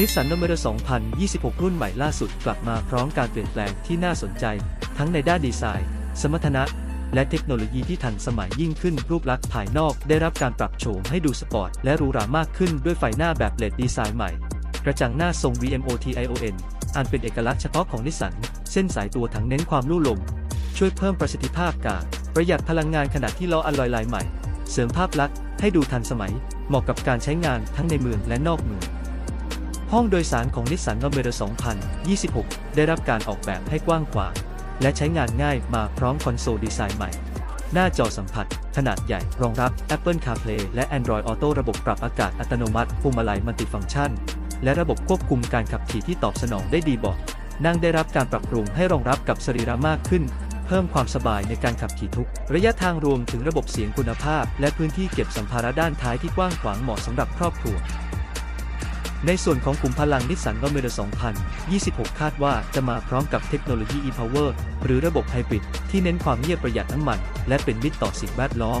นิสสันโนเมอร์2026 รุ่นใหม่ล่าสุดกลับมาพร้อมการเปลี่ยนแปลงที่น่าสนใจ ทั้งในด้านดีไซน์ สมรรถนะ และเทคโนโลยีที่ทันสมัยยิ่งขึ้นรูปลักษณ์ภายนอกได้รับการปรับโฉมให้ดูสปอร์ตและหรูหรามากขึ้นด้วยไฟหน้าแบบเลดดีไซน์ใหม่ กระจังหน้าทรง VMOTION อันเป็นเอกลักษณ์เฉพาะของนิสสัน เส้นสายตัวถังเน้นความลู่ลม ช่วยเพิ่มประสิทธิภาพการประหยัดพลังงานขณะที่ล้ออลลอยลายใหม่ เสริมภาพลักษณ์ให้ดูทันสมัย เหมาะกับการใช้งานทั้งในเมืองและนอกเมือง ห้องโดยสารของนิสสันอเมร2026 ได้รับการออกแบบให้กว้างขวางและใช้งานง่ายมาพร้อมคอนโซลดีไซน์ใหม่ หน้าจอสัมผัส ขนาดใหญ่ รองรับ Apple CarPlay และ Android Auto ระบบปรับอากาศอัตโนมัติพวงมาลัยมัลติฟังก์ชัน และระบบควบคุมการขับขี่ที่ตอบสนองได้ดีบาะนั่งได้รับการปรับปรุงให้รองรับกับสรีระมากขึ้น เพิ่มความสบายในการขับขี่ทุก ระยะทางรวมถึงระบบเสียงคุณภาพ และพื้นที่เก็บสัมภาระด้านท้ายที่กว้างขวางเหมาะสำหรับครอบครัว ในส่วนของกลุ่มพลังนิสสันก็เมด2026 คาดว่าจะมาพร้อมกับเทคโนโลยี e-power หรือระบบไฮบริดที่เน้นความเงียบประหยัดน้ำมัน และเป็นมิตรต่อสิ่งแวดล้อม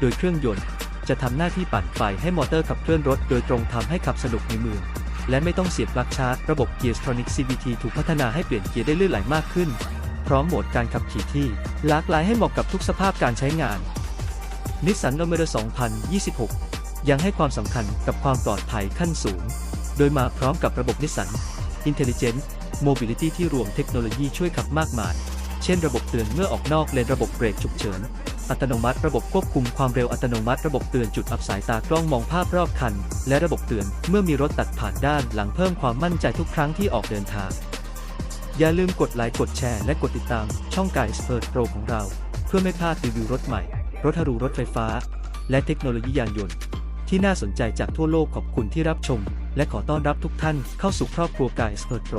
โดยเครื่องยนต์ จะทำหน้าที่ปั่นไฟให้มอเตอร์ขับเคลื่อนรถ โดยตรงทำให้ขับสนุกในเมืองและไม่ต้องเสียบปลั๊กชาร์จระบบ Geartronic CVT ถูกพัฒนาให้เปลี่ยนเกียร์ได้ลื่นไหลมากขึ้น พร้อมโหมดการขับขี่ที่หลากหลายให้เหมาะกับทุกสภาพการใช้งานนิสสันอเมร2026 ยังให้ความสำคัญกับความปลอดภัยขั้นสูง โดยมาพร้อมกับระบบนิสสัน Intelligent Mobility ที่รวมเทคโนโลยีช่วยขับมากมาย เช่นระบบเตือนเมื่อออกนอกเลนระบบเบรกฉุกเฉิน อัตโนมัติระบบควบคุมความเร็วอัตโนมัติระบบเตือนจุดอับสายตากล้องมองภาพรอบคัน และระบบเตือนเมื่อมีรถตัดผ่านด้านหลังเพิ่มความมั่นใจทุกครั้งที่ออกเดินทาง อย่าลืมกดไลค์กดแชร์และกดติดตามช่องกายสเปิร์ตโปรของเรา เพื่อไม่พลาดรีวิวรถใหม่ รถฮารูรถไฟฟ้า และเทคโนโลยียานยนต์ ที่น่าสนใจจากทั่วโลกขอบคุณที่รับชม และขอต้อนรับทุกท่านเข้าสู่ครอบครัวกายสเปิร์โปร